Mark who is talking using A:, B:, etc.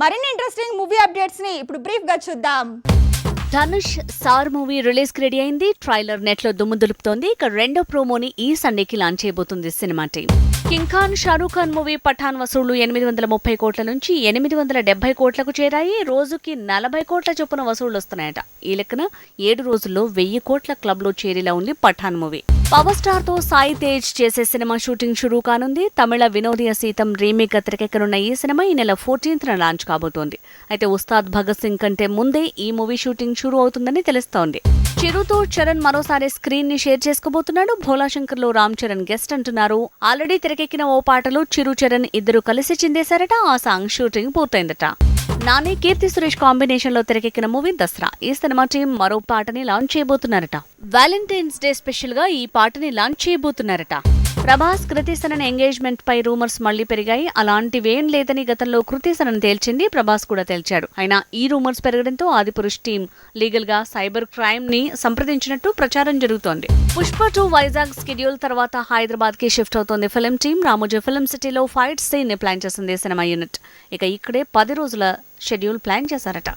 A: మరిన్ని interesting movie అప్డేట్స్ని ఇప్పుడు బ్రీఫ్గా చూద్దాం.
B: ధనుష్ సార్ మూవీ రిలీజ్కి రెడీ అయింది. ట్రైలర్ నెట్లో దుమ్ము దులుపుతోంది. ఇక రెండో ప్రోమోని ఈ సండేకి లాంచ్ చేయబోతుంది cinema team. King Khan Shahrukh Khan movie Pathaan వసూళ్ళు ఎనిమిది వందల ముప్పై కోట్ల నుంచి ఎనిమిది వందల డెబ్బై కోట్లకు చేరాయి. రోజుకి నలభై కోట్ల చొప్పున వసూళ్ళు వస్తున్నాయట. ఈ లెక్కన ఏడు రోజుల్లో వెయ్యి కోట్ల క్లబ్లో చేరేలా ఉంది పఠాన్ మూవీ. పవర్ స్టార్తో సాయి తేజ్ చేసే సినిమా షూటింగ్ షురూ కానుంది. తమిళ వినోదీయ సీతం రీమేక్ తెరకెక్కనున్న ఈ సినిమా ఈ నెల ఫోర్టీన్త్ లాంచ్ కాబోతోంది. అయితే ఉస్తాద్ భగత్ సింగ్ కంటే ముందే ఈ మూవీ షూటింగ్ షురూ అవుతుందని తెలుస్తోంది. చిరుతో చరణ్ మరోసారి స్క్రీన్ని షేర్ చేసుకోబోతున్నాడు. భోలాశంకర్లో రామ్ చరణ్ గెస్ట్ అంటున్నారు. ఆల్రెడీ తెరకెక్కిన ఓ పాటలో చిరు చరణ్ ఇద్దరు కలిసి చిందేశారట. ఆ సాంగ్ షూటింగ్ పూర్తయిందట. నాని కీర్తి సురేష్ కాంబినేషన్లో తెరకెక్కిన మూవీ దసరా. ఈ సినిమా టీం మరో పాటని లాంచ్ చేయబోతున్నారట. వ్యాలంటైన్స్ డే స్పెషల్గా ఈ పాటని లాంచ్ చేయబోతున్నారట. ప్రభాస్ కృతిసనన్ ఎంగేజ్మెంట్ పై రూమర్స్ మళ్ళీ పెరిగాయి. అలాంటివేం లేదని గతంలో కృతిసనన్ తేల్చింది. ప్రభాస్ కూడా తేల్చాడు. అయినా ఈ రూమర్స్ పెరగడంతో ఆదిపురుష్ టీం లీగల్గా సైబర్ క్రైమ్ని సంప్రదించినట్టు ప్రచారం జరుగుతోంది. పుష్ప టూ వైజాగ్ స్కెడ్యూల్ తర్వాత హైదరాబాద్కి షిఫ్ట్ అవుతోంది ఫిలిం టీం రామోజీ ఫిలిం సిటీలో ఫైట్ సీన్ని ప్లాన్ చేసింది సినిమా యూనిట్ ఇక ఇక్కడే పది రోజుల షెడ్యూల్ ప్లాన్ చేశారట.